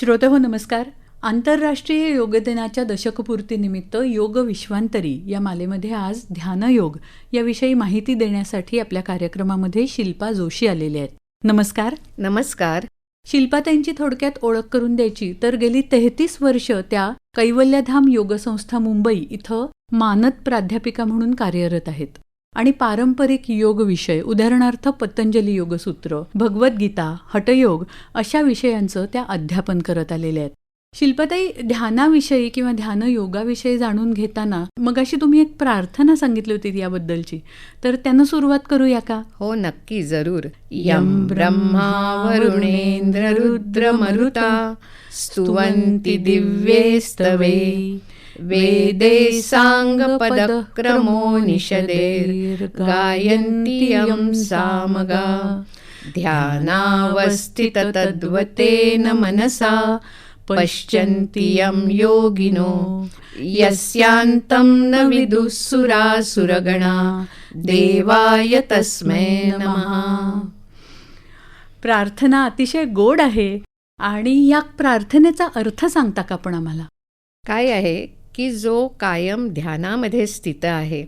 श्रोते हो नमस्कार. आंतरराष्ट्रीय योग दिनाच्या दशकपूर्तीनिमित्त योग विश्वांतरी या मालेमध्ये आज ध्यानयोग याविषयी माहिती देण्यासाठी आपल्या कार्यक्रमामध्ये शिल्पा जोशी आलेले आहेत. नमस्कार. नमस्कार. शिल्पाताईंची थोडक्यात ओळख करून द्यायची. तर गेली तेहतीस वर्ष त्या कैवल्यधाम योग संस्था मुंबई इथं मानद प्राध्यापिका म्हणून कार्यरत आहेत. आणि पारंपरिक योग विषय उदाहरणार्थ पतंजली योगसूत्र भगवद्गीता हटयोग अशा विषयांचं त्या अध्यापन करत आलेल्या आहेत. शिल्पताई ध्यानाविषयी किंवा ध्यान योगाविषयी जाणून घेताना मग अशी तुम्ही एक प्रार्थना सांगितली होती याबद्दलची. तर त्यानं सुरुवात करूया का? हो नक्की जरूर. यम ब्रह्मा वरुणेंद्र रुद्र मरुता स्तुवन्ति दिव्येस्तवे. वेदे साङ्गपदक्रमो निषदेर् गायन्ति यं सामगा। ध्यानावस्थिततद्वतेन मनसा पश्यन्ति यं योगिनो। यस्यान्तं न विदुःसुरासुरगणा देवाय तस्मै नमः। प्रार्थना अतिशय गोड आहे आणि या प्रार्थनेचा अर्थ सांगता का पण आम्हाला? काय आहे? की जो कायम ध्यानामध्ये स्थित आहे.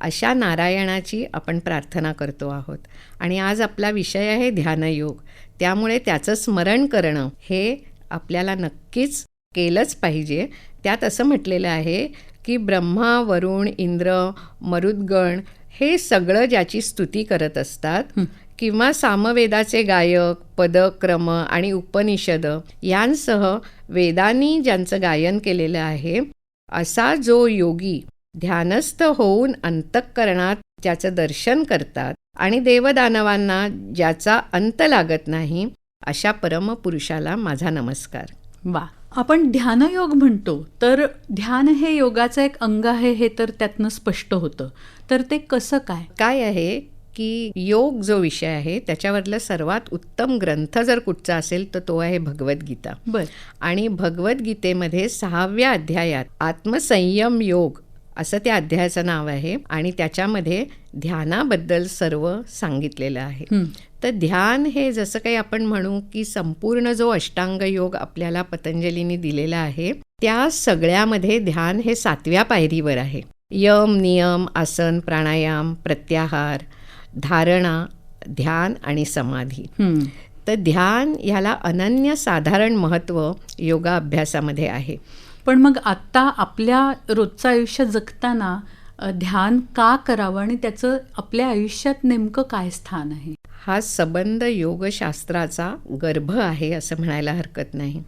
अशा नारायणाची आपण प्रार्थना करतो आहोत आणि आज आपला विषय आहे ध्यानयोग त्यामुळे त्याचं स्मरण करणं हे आपल्याला नक्कीच केलंच पाहिजे त्यात असं म्हटलेलं आहे की ब्रह्मा वरुण इंद्र मरुद्गण हे सगळं ज्याची स्तुती करत असतात. किंवा सामवेदाचे गायक पदक्रम आणि उपनिषद यांसह वेदांनी ज्यांचं गायन केलेलं आहे असा जो योगी ध्यानस्थ होऊन अंतःकरणात ज्याचं दर्शन करतात आणि देवदानवांना ज्याचा अंत लागत नाही अशा परमपुरुषाला माझा नमस्कार. वा. आपण ध्यानयोग म्हणतो तर ध्यान हे योगाचं एक अंग आहे हे तर त्यातनं स्पष्ट होतं. तर ते कसं काय? काय आहे? की योग जो विषय आहे त्याच्यावरलं सर्वात उत्तम ग्रंथ जर कुठचा असेल तर तो आहे भगवद्गीता. बर. आणि भगवद्गीतेमध्ये सहाव्या अध्यायात आत्मसंयम योग असं त्या अध्यायाचं नाव आहे आणि त्याच्यामध्ये ध्यानाबद्दल सर्व सांगितलेलं आहे. तर ध्यान हे जसं काही आपण म्हणू की संपूर्ण जो अष्टांग योग आपल्याला पतंजलीने दिलेला आहे त्या सगळ्यामध्ये ध्यान हे सातव्या पायरीवर आहे. यम नियम आसन प्राणायाम प्रत्याहार धारणा ध्यान आणि समाधी. तर ध्यान ह्याला अनन्य साधारण महत्त्व योगा अभ्यासामध्ये आहे पण मग आत्ता आपल्या रोजचं आयुष्य जगताना ध्यान का करावं आणि त्याचं आपल्या आयुष्यात नेमकं काय स्थान आहे हा सबंध योगशास्त्राचा गर्भ आहे असं म्हणायला हरकत नाही.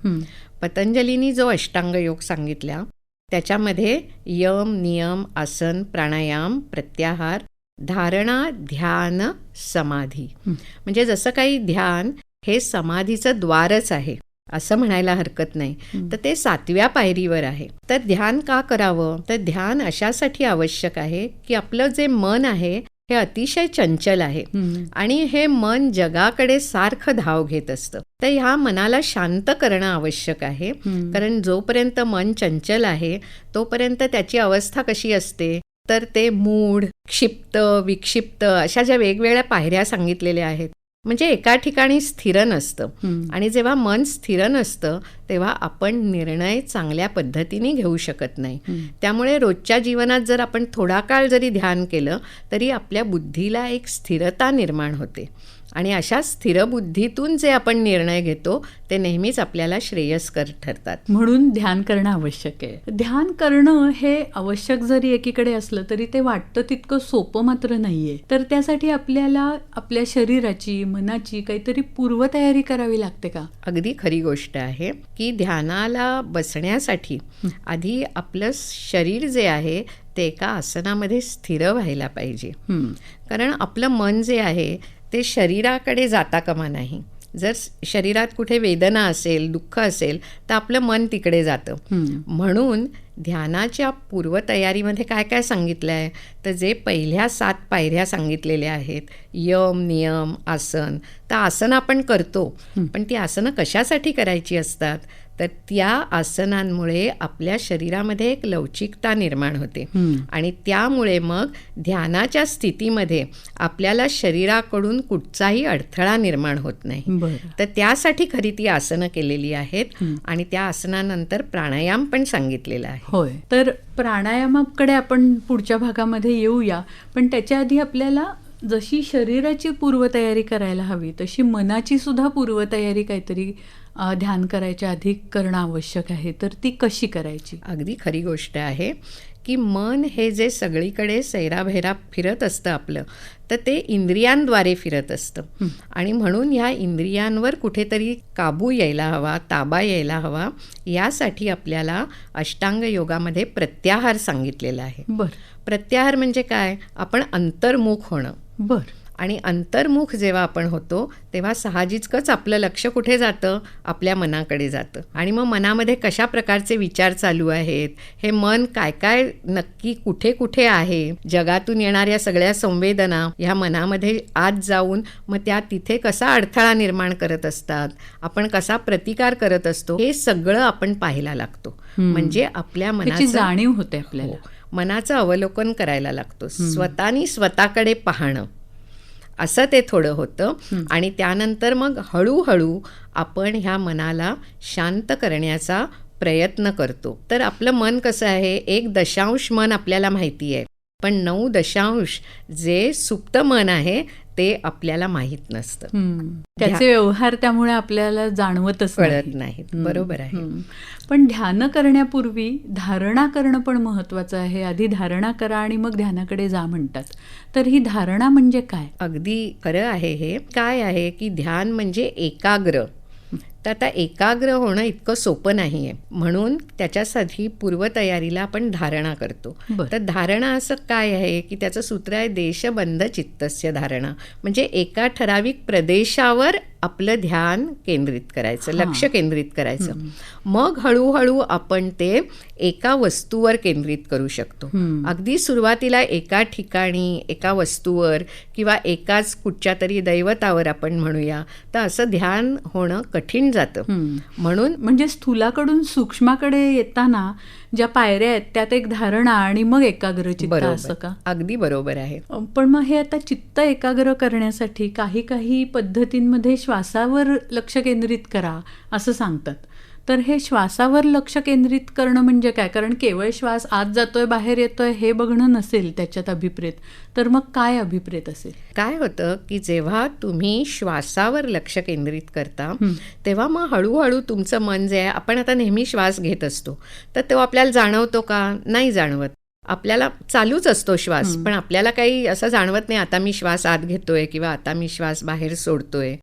पतंजलीनी जो अष्टांग योग सांगितला त्याच्यामध्ये यम नियम आसन प्राणायाम प्रत्याहार धारणा ध्यान समाधी. म्हणजे जसं काही ध्यान हे समाधीचं द्वारच आहे असं म्हणायला हरकत नाही. तर ते सातव्या पायरीवर आहे तर ध्यान का करावं तर ध्यान अशासाठी आवश्यक आहे की आपलं जे मन आहे हे अतिशय चंचल आहे. आणि हे मन जगाकडे सारखं धाव घेत असतं तर ह्या मनाला शांत करणं आवश्यक आहे. कारण जोपर्यंत मन चंचल आहे तोपर्यंत त्याची अवस्था कशी असते तर ते मूढ क्षिप्त विक्षिप्त अशा ज्या वेगवेगळ्या पायऱ्या सांगितलेल्या आहेत म्हणजे एका ठिकाणी स्थिर नसतं. आणि जेव्हा मन स्थिर नसतं तेव्हा आपण निर्णय चांगल्या पद्धतीने घेऊ शकत नाही. त्यामुळे रोजच्या जीवनात जर आपण थोडा काळ जरी ध्यान केलं तरी आपल्या बुद्धीला एक स्थिरता निर्माण होते आणि अशा स्थिर बुद्धीतून जे आपण निर्णय घेतो ते नेहमीच आपल्याला श्रेयस्कर ठरतात. म्हणून ध्यान करणं आवश्यक आहे. ध्यान करणं हे आवश्यक जरी एकीकडे असलं तरी ते वाटतं तितकं सोपं मात्र नाहीये. तर त्यासाठी आपल्याला आपल्या शरीराची मनाची काहीतरी पूर्वतयारी करावी लागते का? अगदी खरी गोष्ट आहे की ध्यानाला बसण्यासाठी आधी आपलं शरीर जे आहे ते एका आसनामध्ये स्थिर व्हायला पाहिजे. कारण आपलं मन जे आहे ते शरीराकडे जाता कामा नाही. जर शरीरात कुठे वेदना असेल दुःख असेल तर आपलं मन तिकडे जातं. म्हणून ध्यानाच्या पूर्वतयारीमध्ये काय काय सांगितलं आहे तर जे पहिल्या सात पायऱ्या सांगितलेल्या आहेत यम नियम आसन तर आसन आपण करतो. पण ती आसनं कशासाठी करायची असतात? तर त्या आसनांमुळे आपल्या शरीरामध्ये एक लवचिकता निर्माण होते. आणि त्यामुळे मग ध्यानाच्या स्थितीमध्ये आपल्याला शरीराकडून कुठचाही अडथळा निर्माण होत नाही. तर त्यासाठी खरी ती आसनं केलेली आहेत. आणि त्या आसनानंतर प्राणायाम पण सांगितलेला आहे. होय. तर प्राणायामाकडे आपण पुढच्या भागामध्ये येऊया पण त्याच्या आधी आपल्याला जशी शरीराची पूर्वतयारी करायला हवी तशी मनाची सुद्धा पूर्वतयारी काहीतरी ध्यान करायच्या आधी करणं आवश्यक आहे. तर ती कशी करायची? अगदी खरी गोष्ट आहे की मन हे जे सगळीकडे सैराभैरा फिरत असतं आपलं तर ते इंद्रियांद्वारे फिरत असतं. आणि म्हणून ह्या इंद्रियांवर कुठेतरी काबू यायला हवा ताबा यायला हवा यासाठी आपल्याला अष्टांग योगामध्ये प्रत्याहार सांगितलेला आहे. बर. प्रत्याहार म्हणजे काय? आपण अंतर्मुख होणं. बर. आणि अंतर्मुख जेव्हा आपण होतो तेव्हा साहजिकच आपलं लक्ष कुठे जातं? आपल्या मनाकडे जातं. आणि मग मनामध्ये कशा प्रकारचे विचार चालू आहेत? हे मन काय काय नक्की कुठे कुठे आहे? जगातून येणाऱ्या सगळ्या संवेदना ह्या मनामध्ये आत जाऊन मग त्या तिथे कसा अडथळा निर्माण करत असतात? आपण कसा प्रतिकार करत असतो? हे सगळं आपण पाहायला लागतो. म्हणजे आपल्या मनाचं जाणीव होते आपल्याला. हो. मनाचं अवलोकन करायला लागतो. स्वतःनी स्वतःकडे पाहणं. असं ते थोडं होतं. आणि त्यानंतर मग हळूहळू आपण ह्या मनाला शांत करण्याचा प्रयत्न करतो. तर आपलं मन कसं आहे? एक दशांश मन आपल्याला माहिती आहे. पण नऊ दशांश जे सुप्त मन आहे ते आपल्याला माहीत नसतं. त्याचे व्यवहार त्यामुळे आपल्याला जाणवतच कळत नाही. नाहीत. बरोबर आहे. पण ध्यान करण्यापूर्वी धारणा करणं पण महत्वाचं आहे आधी धारणा करा आणि मग ध्यानाकडे जा म्हणतात तर ही धारणा म्हणजे काय अगदी खरं आहे हे काय आहे की ध्यान म्हणजे एकाग्र तर आता एकाग्र होणं इतकं सोपं नाही आहे म्हणून त्याच्यासाठी पूर्वतयारीला आपण धारणा करतो. तर धारणा असं काय आहे की त्याचं सूत्र आहे देशबंध चित्तस्य धारणा. म्हणजे एका ठराविक प्रदेशावर आपलं ध्यान केंद्रित करायचं. लक्ष केंद्रित करायचं मग हळूहळू आपण ते एका वस्तूवर केंद्रित करू शकतो. अगदी सुरुवातीला एका ठिकाणी एका वस्तूवर किंवा एकाच कुठच्या तरी दैवतावर आपण म्हणूया तर असं ध्यान होणं कठीण जातं. म्हणून म्हणजे स्थूलाकडून सूक्ष्माकडे येताना ज्या पायऱ्या आहेत त्यात एक धारणा आणि मग एकाग्रचित्त असं बरोबर का? अगदी बरोबर आहे. पण मग हे आता चित्त एकाग्र करण्यासाठी काही काही पद्धतींमध्ये श्वासावर लक्ष केंद्रित करा असं सांगतात. तर हे श्वासावर लक्ष केंद्रित करणं म्हणजे काय? कारण केवळ श्वास आत जातोय बाहेर येतोय हे बघणं नसेल त्याच्यात अभिप्रेत. तर मग काय अभिप्रेत असेल? काय होतं की जेव्हा तुम्ही श्वासावर लक्ष केंद्रित करता तेव्हा मग हळूहळू तुमचं मन जे आहे आपण आता नेहमी श्वास घेत असतो. तर तो आपल्याला जाणवतो का? नाही जाणवत. आपल्याला चालूच असतो श्वास पण आपल्याला काही असं जाणवत नाही आता मी श्वास आत घेतोय किंवा आता मी श्वास बाहेर सोडतोय.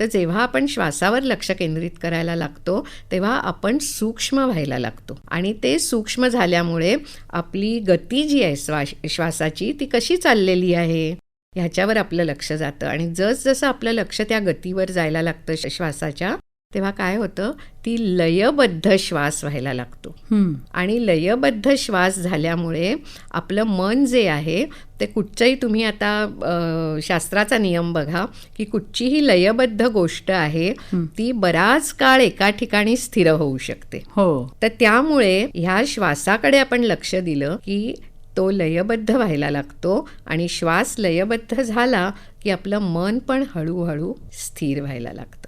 तर जेव्हा आपण श्वासावर लक्ष केंद्रित करायला लागतो तेव्हा आपण सूक्ष्म व्हायला लागतो. आणि ते सूक्ष्म झाल्यामुळे आपली गती जी आहे श्वास श्वासाची ती कशी चाललेली आहे? ह्याच्यावर आपलं लक्ष जातं. आणि जसजसं आपलं लक्ष त्या गतीवर जायला लागतं श- श्वासाच्या तेव्हा काय होतं? ती लयबद्ध श्वास व्हायला लागतो. आणि लयबद्ध श्वास झाल्यामुळे आपलं मन जे आहे ते कुठचंही तुम्ही आता शास्त्राचा नियम बघा की कुठचीही लयबद्ध गोष्ट आहे ती बराच काळ एका ठिकाणी स्थिर होऊ शकते. हो. तर त्यामुळे ह्या श्वासाकडे आपण लक्ष दिलं की तो लयबद्ध व्हायला लागतो आणि श्वास लयबद्ध झाला की आपलं मन पण हळूहळू स्थिर व्हायला लागतं.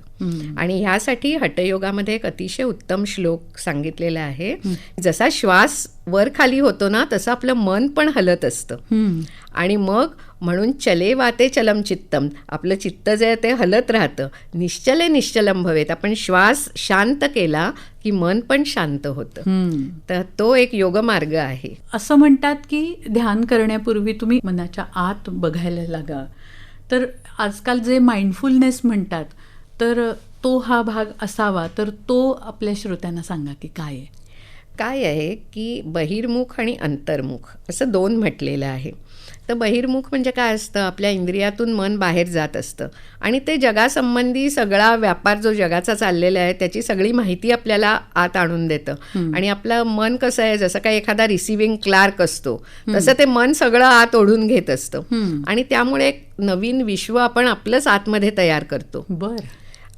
आणि ह्यासाठी हठयोगामध्ये एक अतिशय उत्तम श्लोक सांगितलेला आहे. जसा श्वास वर खाली होतो ना तसं आपलं मन पण हलत असतं. आणि मग म्हणून चले वाते चलम चित्तम आपलं चित्त जे आहे ते हलत राहतं. निश्चले निश्चलम भवेत. आपण श्वास शांत केला की मन पण शांत होतं. तर तो एक योगमार्ग आहे. असं म्हणतात की ध्यान करण्यापूर्वी तुम्ही मनाच्या आत बघायला लागा. तर आजकाल जे माइंडफुलनेस म्हणतात तर तो हा भाग असावा तर तो आपल्या श्रोत्यांना सांगा की काय आहे? काय आहे की बहिर्मुख आणि अंतर्मुख असं दोन म्हटलेलं आहे. तर बहिर्मुख म्हणजे काय असतं? आपल्या इंद्रियातून मन बाहेर जात असतं. आणि ते जगासंबंधी सगळा व्यापार जो जगाचा चाललेला आहे त्याची सगळी माहिती आपल्याला आत आणून देतं. आणि आपलं मन कसं आहे? जसं काही एखादा रिसिव्हिंग क्लार्क असतो तसं ते मन सगळं आत ओढून घेत असतं. आणि त्यामुळे एक नवीन विश्व आपण आपलंच आतमध्ये तयार करतो. बर.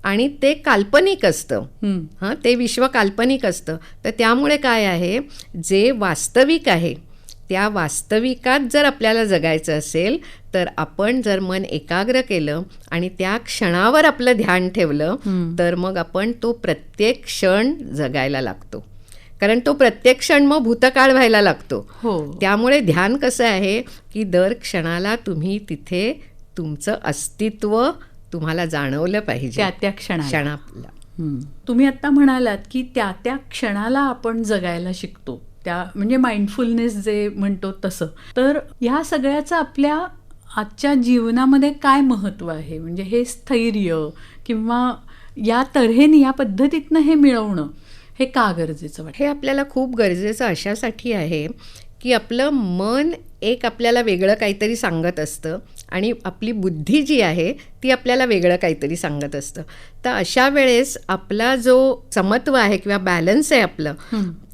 आणि ते काल्पनिक असतं. हं. ते विश्व काल्पनिक असतं. तर त्यामुळे काय आहे? जे वास्तविक आहे त्या वास्तविकात जर आपल्याला जगायचं असेल तर आपण जर मन एकाग्र केलं आणि त्या क्षणावर आपलं ध्यान ठेवलं तर मग आपण तो प्रत्येक क्षण जगायला लागतो. कारण तो प्रत्येक क्षण मग भूतकाळ व्हायला लागतो. हो. त्यामुळे ध्यान कसं आहे? की दर क्षणाला तुम्ही तिथे तुमचं अस्तित्व तुम्हाला जाणवलं पाहिजे. त्या त्या क्षणाला. क्षणाला. तुम्ही आता म्हणालात की त्या त्या क्षणाला आपण जगायला शिकतो. त्या म्हणजे माइंडफुलनेस जे म्हणतो तसं. तर ह्या सगळ्याचं आपल्या आजच्या जीवनामध्ये काय महत्त्व आहे? म्हणजे हे स्थैर्य किंवा या तऱ्हेने या पद्धतीतनं हे मिळवणं हे का गरजेचं वाटतं? हे आपल्याला खूप गरजेचं अशासाठी आहे की आपलं मन एक आपल्याला वेगळं काहीतरी सांगत असतं आणि आपली बुद्धी जी आहे ती आपल्याला वेगळं काहीतरी सांगत असतं. तर अशा वेळेस आपला जो समत्व आहे किंवा बॅलन्स आहे आपलं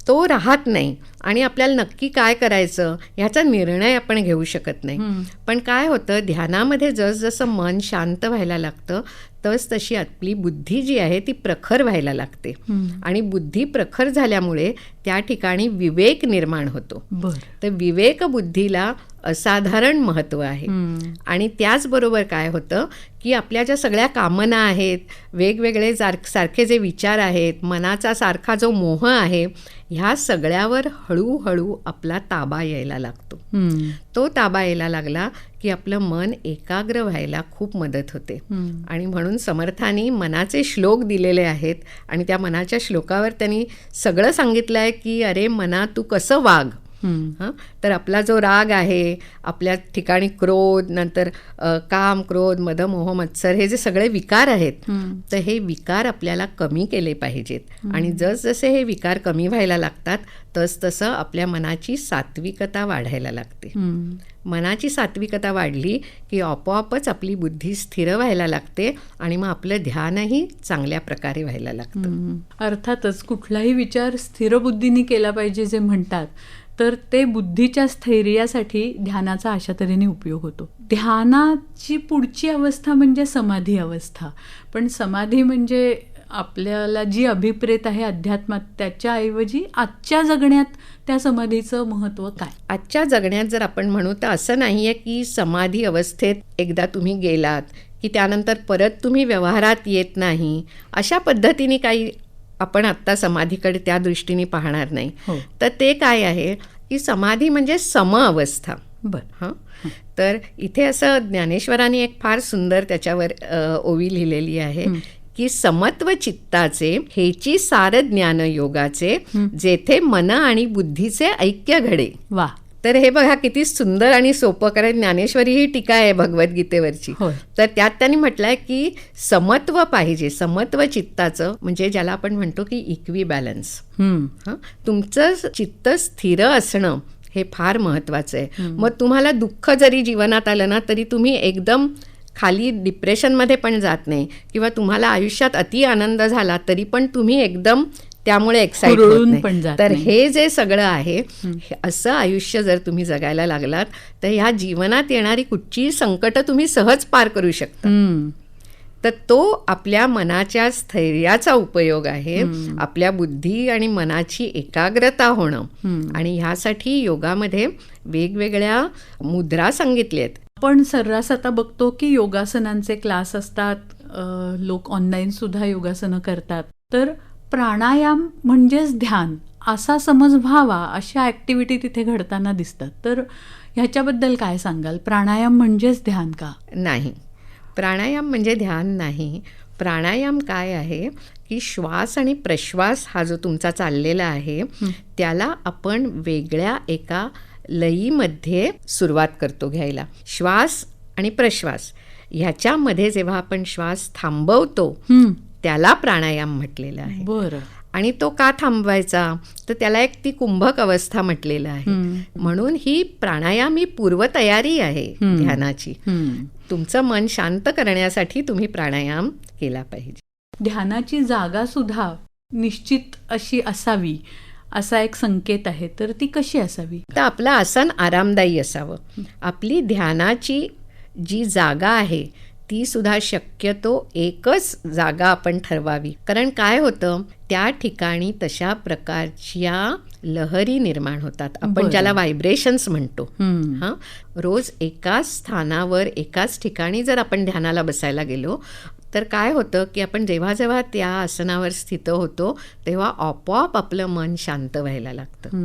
तो राहत नाही. आणि आपल्याला नक्की काय करायचं ह्याचा निर्णय आपण घेऊ शकत नाही. पण काय होतं ध्यानामध्ये जसजसं मन शांत व्हायला लागतं तस तशी आपली बुद्धी जी आहे ती प्रखर व्हायला लागते. आणि बुद्धी प्रखर झाल्यामुळे त्या ठिकाणी विवेक निर्माण होतो. तर विवेक बुद्धीला असाधारण महत्त्व आहे. आणि त्याचबरोबर काय होतं की आपल्या ज्या सगळ्या कामना आहेत वेगवेगळे जार सारखे जे विचार आहेत मनाचा सारखा जो मोह आहे ह्या सगळ्यावर हळूहळू आपला ताबा यायला लागतो. तो ताबा यायला लागला की आपलं मन एकाग्र व्हायला खूप मदत होते. आणि म्हणून समर्थांनी मनाचे श्लोक दिलेले आहेत आणि त्या मनाच्या श्लोकावर त्यांनी सगळं सांगितलं आहे की अरे मना तू कसं वाघ हं. तर आपला जो राग आहे आपल्या ठिकाणी क्रोध नंतर काम क्रोध मद मोह मत्सर हे जे सगळे विकार आहेत तर हे विकार आपल्याला कमी केले पाहिजेत आणि जसजसे हे विकार कमी व्हायला लागतात तसतसं आपल्या मनाची सात्विकता वाढायला लागते. मनाची सात्विकता वाढली की आपोआपच आपली बुद्धी स्थिर व्हायला लागते आणि मग आपलं ध्यानही चांगल्या प्रकारे व्हायला लागतं. अर्थातच कुठलाही विचार स्थिर बुद्धीने केला पाहिजे जे म्हणतात तर ते बुद्धीच्या स्थैर्यासाठी ध्यानाचा अशा तऱ्हेने उपयोग होतो. ध्यानाची पुढची अवस्था म्हणजे समाधी अवस्था. पण समाधी म्हणजे आपल्याला जी अभिप्रेत आहे अध्यात्मात त्याच्याऐवजी आजच्या जगण्यात त्या समाधीचं महत्त्व काय? आजच्या जगण्यात जर आपण म्हणू तर असं नाही आहे की समाधी अवस्थेत एकदा तुम्ही गेलात की त्यानंतर परत तुम्ही व्यवहारात येत नाही. अशा पद्धतीने काही आपण आत्ता समाधीकडे त्या दृष्टीने पाहणार नाही. हो. तर ते काय आहे? की समाधी म्हणजे सम अवस्था. बरं. हं? तर इथे असं ज्ञानेश्वरांनी एक फार सुंदर त्याच्यावर ओवी लिहिलेली आहे की समत्व चित्ताचे हेची सार ज्ञान योगाचे जेथे मन आणि बुद्धीचे ऐक्य घडे. वा तर हे बघा किती सुंदर आणि सोपं कारण ज्ञानेश्वरी ही टीका आहे भगवद्गीतेवरची. तर त्यात त्यांनी म्हटलंय की समत्व पाहिजे समत्व चित्ताचं म्हणजे ज्याला आपण म्हणतो की इक्वी बॅलन्स. हं? तुमचं चित्त स्थिर असणं हे फार महत्त्वाचं आहे. मग तुम्हाला दुःख जरी जीवनात आलं ना तरी तुम्ही एकदम खाली डिप्रेशनमध्ये पण जात नाही. किंवा तुम्हाला आयुष्यात अति आनंद झाला तरी पण तुम्ही एकदम त्यामुळे एक्साइट तर. हे जे सगळं आहे हे असं आयुष्य जर तुम्ही जगायला लागलात तर ह्या जीवनात येणारी कुठचीही संकट तुम्ही सहज पार करू शकता. तर तो आपल्या मनाच्या स्थैर्याचा उपयोग आहे. आपल्या बुद्धी आणि मनाची एकाग्रता होणं. आणि ह्यासाठी योगामध्ये वेगवेगळ्या मुद्रा सांगितल्या आहेत. आपण सर्रास आता बघतो की योगासनांचे क्लास असतात लोक ऑनलाईन सुद्धा योगासनं करतात. तर प्राणायाम म्हणजेच ध्यान असा समज व्हावा अशा ॲक्टिव्हिटी तिथे घडताना दिसतात. तर ह्याच्याबद्दल काय सांगाल? प्राणायाम म्हणजेच ध्यान का? नाही. प्राणायाम म्हणजे ध्यान नाही. प्राणायाम काय आहे की श्वास आणि प्रश्वास हा जो तुमचा चाललेला आहे त्याला आपण वेगळ्या एका लयीमध्ये सुरुवात करतो घ्यायला. श्वास आणि प्रश्वास. ह्याच्यामध्ये जेव्हा आपण श्वास थांबवतो. त्याला प्राणायाम म्हटलेलं आहे. बरं. आणि तो का थांबवायचा? तर त्याला एक ती कुंभक अवस्था म्हटलेलं आहे. म्हणून ही प्राणायाम ही पूर्वतयारी आहे ध्यानाची. तुमचं मन शांत करण्यासाठी तुम्ही प्राणायाम केला पाहिजे. ध्यानाची जागा सुद्धा निश्चित अशी असावी असा एक संकेत आहे. तर ती कशी असावी? तर आपलं आसन आरामदायी असावं. आपली ध्यानाची जी जागा आहे ती सुद्धा शक्यतो एकच जागा आपण ठरवावी. कारण काय होतं? त्या ठिकाणी तशा प्रकारच्या लहरी निर्माण होतात. आपण. ज्याला व्हायब्रेशन्स म्हणतो. हां? रोज एकाच स्थानावर एकाच ठिकाणी जर आपण ध्यानाला बसायला गेलो तर काय होतं की आपण जेव्हा जेव्हा त्या आसनावर स्थित होतो तेव्हा आपोआप आपलं मन शांत व्हायला लागतं.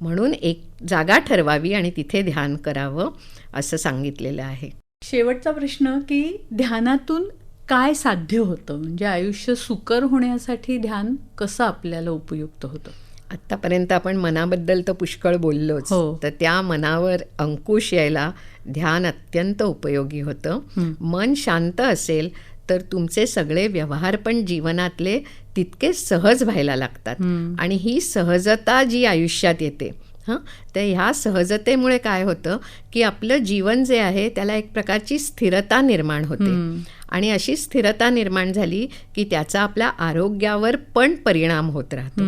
म्हणून एक जागा ठरवावी आणि तिथे ध्यान करावं असं सांगितलेलं आहे. शेवटचा प्रश्न की ध्यानातून काय साध्य होतं म्हणजे आयुष्य सुकर होण्यासाठी ध्यान कसं आपल्याला उपयुक्त होतं आत्तापर्यंत आपण मनाबद्दल तर पुष्कळ बोललोच हो. तर त्या मनावर अंकुश यायला ध्यान अत्यंत उपयोगी होतं. मन शांत असेल तर तुमचे सगळे व्यवहार पण जीवनातले तितके सहज व्हायला लागतात. आणि ही सहजता जी आयुष्यात येते हां? तर ह्या सहजतेमुळे काय होतं की आपलं जीवन जे आहे त्याला एक प्रकारची स्थिरता निर्माण होते. आणि अशी स्थिरता निर्माण झाली की त्याचा आपल्या आरोग्यावर पण परिणाम होत राहतो.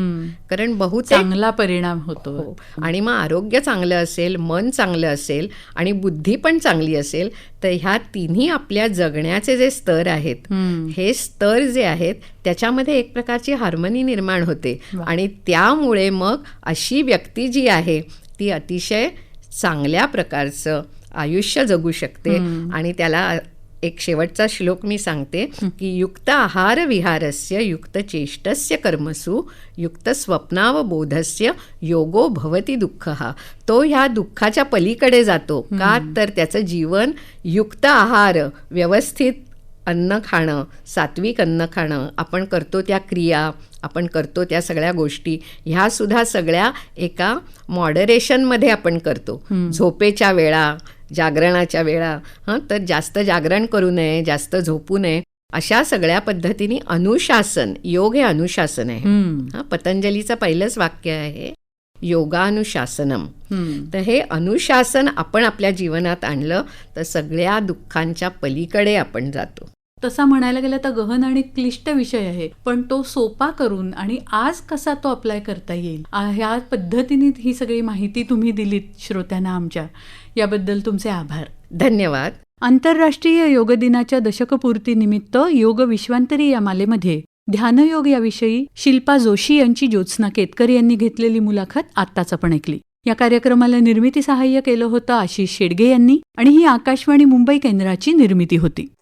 कारण बहुतेक चांगला परिणाम होतो हो आणि मग आरोग्य चांगलं असेल मन चांगलं असेल आणि बुद्धी पण चांगली असेल तर ह्या तिन्ही आपल्या जगण्याचे जे स्तर आहेत हं. स्तर जे आहेत त्याच्यामध्ये एक प्रकारची हार्मनी निर्माण होते. आणि त्यामुळे मग अशी व्यक्ती जी आहे ती अतिशय चांगल्या प्रकारचं आयुष्य जगू शकते. आणि त्याला एक शेवटचा श्लोक मी सांगते की युक्त आहार विहारस्य युक्त चेष्टस्य कर्मसु युक्त स्वप्नावबोधस्य योगो भवती दुःख. हा तो ह्या दुःखाच्या पलीकडे जातो. का तर त्याचं जीवन युक्त आहार व्यवस्थित अन्न खाणं सात्विक अन्न खाणं आपण करतो त्या क्रिया आपण करतो त्या सगळ्या गोष्टी ह्या सुद्धा सगळ्या एका मॉडरेशनमध्ये आपण करतो. झोपेच्या वेळा जागरणाच्या वेळा हां तर जास्त जागरण करू नये जास्त झोपू नये अशा सगळ्या पद्धतीने अनुशासन योग हे अनुशासन आहे हं. पतंजलीचं पहिलंच वाक्य आहे योगानुशासनम. तर हे अनुशासन आपण आपल्या जीवनात आणलं तर सगळ्या दुःखांच्या पलीकडे आपण जातो तसा म्हणायला गेलं तर गहन आणि क्लिष्ट विषय आहे पण तो सोपा करून आणि आज कसा तो अप्लाय करता येईल ह्या पद्धतीने ही सगळी माहिती तुम्ही दिलीत श्रोत्यांना आमच्या याबद्दल तुमचे आभार. धन्यवाद. आंतरराष्ट्रीय योग दिनाच्या दशकपूर्तीनिमित्त योग विश्वांतरी या मालेमध्ये ध्यानयोग याविषयी शिल्पा जोशी यांची ज्योत्स्ना केतकर यांनी घेतलेली मुलाखत आत्ताच आपण ऐकली. या कार्यक्रमाला निर्मिती सहाय्य केलं होतं आशिष शेडगे यांनी आणि ही आकाशवाणी मुंबई केंद्राची निर्मिती होती.